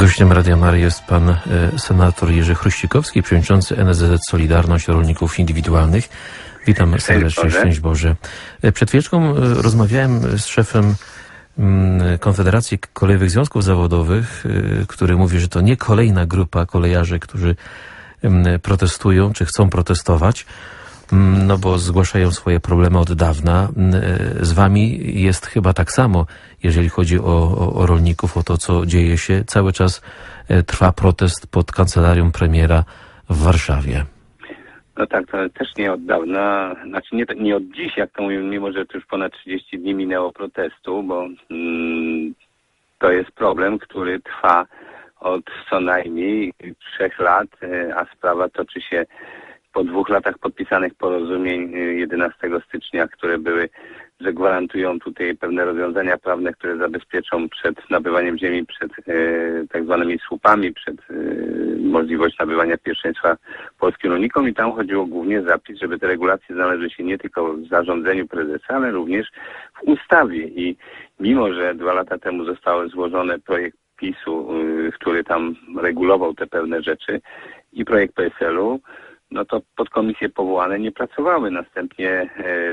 Gościem Radia Marii jest pan e, senator Jerzy Chruścikowski, przewodniczący NSZZ Solidarność Rolników Indywidualnych. Witam serdecznie, szczęść Boże. E, Przed chwileczką e, rozmawiałem z szefem mm, Konfederacji Kolejowych Związków Zawodowych, który mówi, że to nie kolejna grupa kolejarzy, którzy em, protestują, czy chcą protestować, mm, no bo zgłaszają swoje problemy od dawna. Mm, e, Z wami jest chyba tak samo, jeżeli chodzi o, o, o rolników, o to, co dzieje się. Cały czas e, trwa protest pod kancelarią premiera w Warszawie. No tak, to też nie od dawna, znaczy nie, nie od dziś, jak to mówią, mimo że to już ponad 30 dni minęło protestu, bo mm, to jest problem, który trwa od co najmniej trzech lat, e, a sprawa toczy się po dwóch latach podpisanych porozumień e, 11 stycznia, które były, że gwarantują tutaj pewne rozwiązania prawne, które zabezpieczą przed nabywaniem ziemi, przed e, tak zwanymi słupami, przed e, możliwość nabywania pierwszeństwa polskim rolnikom. I tam chodziło głównie zapis, żeby te regulacje znalazły się nie tylko w zarządzeniu prezesa, ale również w ustawie. I mimo, że dwa lata temu został złożony projekt PiSu, y, który tam regulował te pewne rzeczy i projekt PSL-u, no to podkomisje powołane nie pracowały. Następnie e,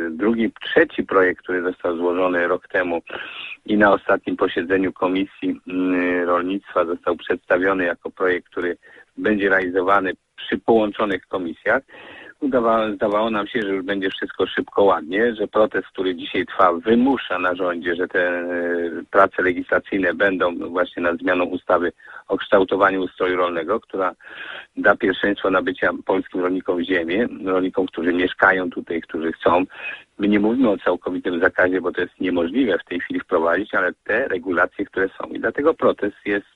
drugi, trzeci projekt, który został złożony rok temu i na ostatnim posiedzeniu Komisji mm, Rolnictwa został przedstawiony jako projekt, który będzie realizowany przy połączonych komisjach. Udawało, zdawało nam się, że już będzie wszystko szybko, ładnie, że protest, który dzisiaj trwa, wymusza na rządzie, że te e, prace legislacyjne będą właśnie nad zmianą ustawy o kształtowaniu ustroju rolnego, która da pierwszeństwo nabycia polskim rolnikom ziemi, rolnikom, którzy mieszkają tutaj, którzy chcą. My nie mówimy o całkowitym zakazie, bo to jest niemożliwe w tej chwili wprowadzić, ale te regulacje, które są. I dlatego protest jest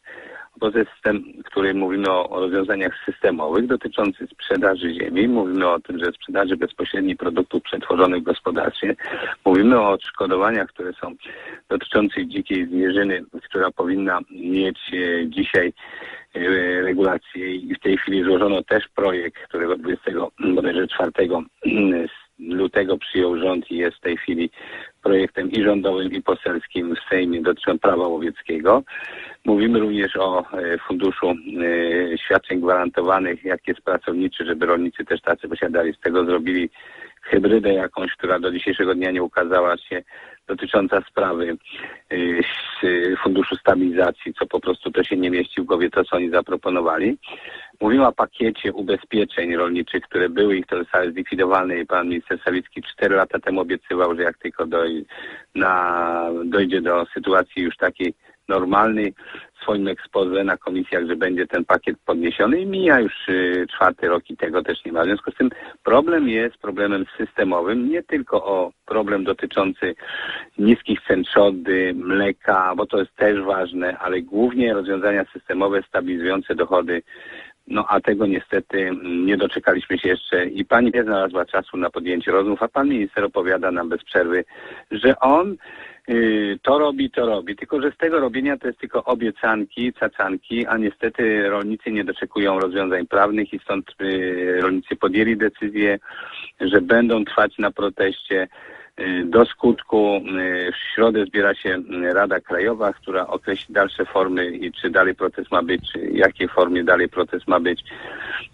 Protestem, który mówimy o, rozwiązaniach systemowych dotyczących sprzedaży ziemi. Mówimy o tym, że sprzedaży bezpośredniej produktów przetworzonych w gospodarstwie. Mówimy o odszkodowaniach, które są dotyczących dzikiej zwierzyny, która powinna mieć e, dzisiaj e, regulacje i w tej chwili złożono też projekt, którego 20 bodajże 4 lutego przyjął rząd i jest w tej chwili projektem i rządowym i poselskim w Sejmie dotyczącym prawa łowieckiego. Mówimy również o e, funduszu e, świadczeń gwarantowanych, jak jest pracowniczy, żeby rolnicy też tacy posiadali. Z tego zrobili hybrydę jakąś, która do dzisiejszego dnia nie ukazała się, dotycząca sprawy e, funduszu stabilizacji, co po prostu to się nie mieści w głowie, to co oni zaproponowali. Mówimy o pakiecie ubezpieczeń rolniczych, które były i które zostały zlikwidowane i pan minister Sawicki cztery lata temu obiecywał, że jak tylko doj, na, dojdzie do sytuacji już takiej normalnej w swoim ekspoze na komisjach, że będzie ten pakiet podniesiony i mija już y, czwarty rok i tego też nie ma. W związku z tym problem jest problemem systemowym, nie tylko o problem dotyczący niskich cen trzody, mleka, bo to jest też ważne, ale głównie rozwiązania systemowe stabilizujące dochody no a tego niestety nie doczekaliśmy się jeszcze i pani nie znalazła czasu na podjęcie rozmów, a pan minister opowiada nam bez przerwy, że on y, to robi, to robi, tylko że z tego robienia to jest tylko obiecanki, cacanki, a niestety rolnicy nie doczekują rozwiązań prawnych i stąd y, rolnicy podjęli decyzję, że będą trwać na proteście. Y, Do skutku y, w środę zbiera się Rada Krajowa, która określi dalsze formy i czy dalej protest ma być, czy jakiej formie dalej protest ma być.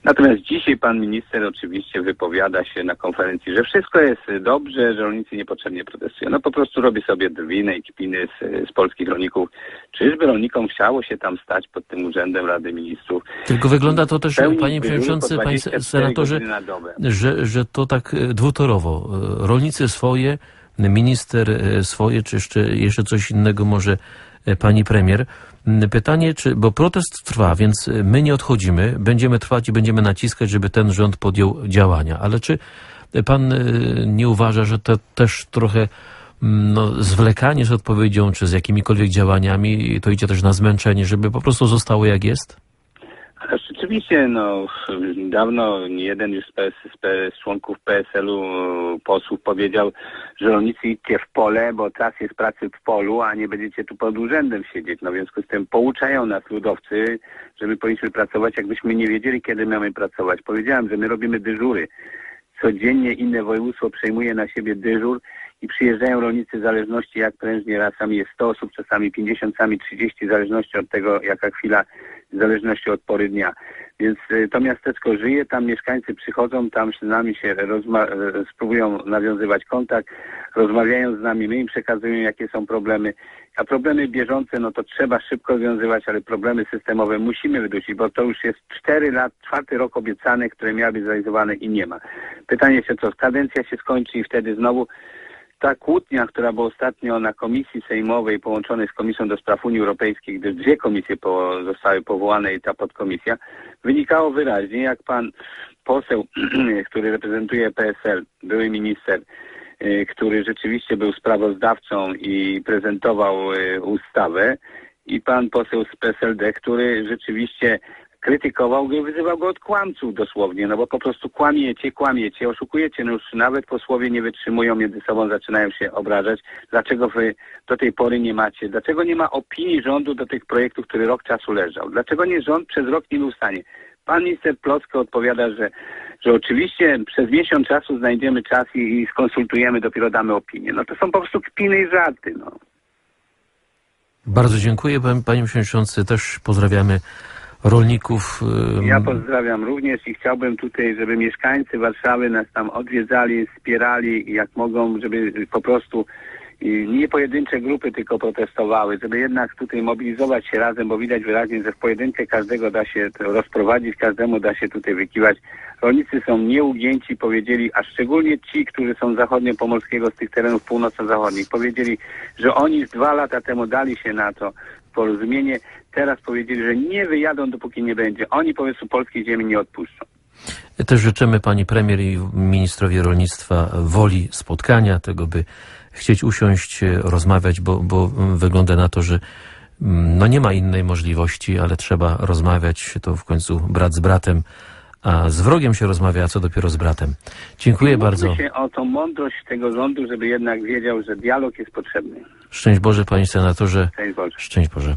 Natomiast dzisiaj pan minister oczywiście wypowiada się na konferencji, że wszystko jest dobrze, że rolnicy niepotrzebnie protestują. No po prostu robi sobie drwiny i kpiny z, z polskich rolników. Czyżby rolnikom chciało się tam stać pod tym urzędem Rady Ministrów? Tylko wygląda to też, panie przewodniczący, panie 24 senatorze, że, że to tak e, dwutorowo. E, Rolnicy swoje, minister e, swoje, czy jeszcze, jeszcze coś innego może e, pani premier. M, Pytanie, czy, bo protest trwa, więc e, my nie odchodzimy, będziemy trwać i będziemy naciskać, żeby ten rząd podjął działania. Ale czy pan nie uważa, że to też trochę m, no, zwlekanie z odpowiedzią, czy z jakimikolwiek działaniami, to idzie też na zmęczenie, żeby po prostu zostało jak jest? Rzeczywiście, no, dawno jeden już z, PS, z, PS, z członków PSL-u e, posłów powiedział, że rolnicy idźcie w pole, bo czas jest pracy w polu, a nie będziecie tu pod urzędem siedzieć. No w związku z tym pouczają nas ludowcy, że my powinniśmy pracować, jakbyśmy nie wiedzieli, kiedy mamy pracować. Powiedziałem, że my robimy dyżury. Codziennie inne województwo przejmuje na siebie dyżur i przyjeżdżają rolnicy w zależności jak prężnie, czasami jest 100 osób, czasami 50, czasami 30, w zależności od tego jaka chwila, w zależności od pory dnia. Więc y, to miasteczko żyje, tam mieszkańcy przychodzą, tam z nami się e, spróbują nawiązywać kontakt, rozmawiają z nami, my im przekazujemy jakie są problemy. A problemy bieżące, no to trzeba szybko rozwiązywać, ale problemy systemowe musimy wydusić, bo to już jest cztery lat, czwarty rok obiecane, które miały być zrealizowane i nie ma. Pytanie się co, kadencja się skończy i wtedy znowu ta kłótnia, która była ostatnio na komisji sejmowej połączonej z Komisją do Spraw Unii Europejskiej, gdyż dwie komisje po, zostały powołane i ta podkomisja, wynikało wyraźnie, jak pan poseł, który reprezentuje PSL, były minister, y, który rzeczywiście był sprawozdawcą i prezentował y, ustawę i pan poseł z PSLD, który rzeczywiście krytykował go i wyzywał go od kłamców dosłownie, no bo po prostu kłamiecie, kłamiecie, oszukujecie, no już nawet posłowie nie wytrzymują między sobą, zaczynają się obrażać. Dlaczego wy do tej pory nie macie? Dlaczego nie ma opinii rządu do tych projektów, który rok czasu leżał? Dlaczego nie rząd przez rok nie był w stanie? Pan minister Plocke odpowiada, że, że oczywiście przez miesiąc czasu znajdziemy czas i, i skonsultujemy, dopiero damy opinię. No to są po prostu kpiny i żarty, no. Bardzo dziękuję, pan- panie przewodniczący. Też pozdrawiamy rolników. Ja pozdrawiam również i chciałbym tutaj, żeby mieszkańcy Warszawy nas tam odwiedzali, wspierali jak mogą, żeby po prostu y, nie pojedyncze grupy tylko protestowały, żeby jednak tutaj mobilizować się razem, bo widać wyraźnie, że w pojedynkę każdego da się rozprowadzić, każdemu da się tutaj wykiwać. Rolnicy są nieugięci, powiedzieli, a szczególnie ci, którzy są zachodnio-pomorskiego, z tych terenów północno-zachodnich, powiedzieli, że oni dwa lata temu dali się na to porozumienie, teraz powiedzieli, że nie wyjadą, dopóki nie będzie. Oni po prostu polskiej ziemi nie odpuszczą. Też życzymy pani premier i ministrowi rolnictwa woli spotkania, tego by chcieć usiąść, e, rozmawiać, bo, bo mm, wygląda na to, że mm, no nie ma innej możliwości, ale trzeba rozmawiać. To w końcu brat z bratem, a z wrogiem się rozmawia, a co dopiero z bratem. Dziękuję bardzo. się o tą mądrość tego rządu, żeby jednak wiedział, że dialog jest potrzebny. Szczęść Boże, panie senatorze. Szczęść Boże. Szczęść Boże.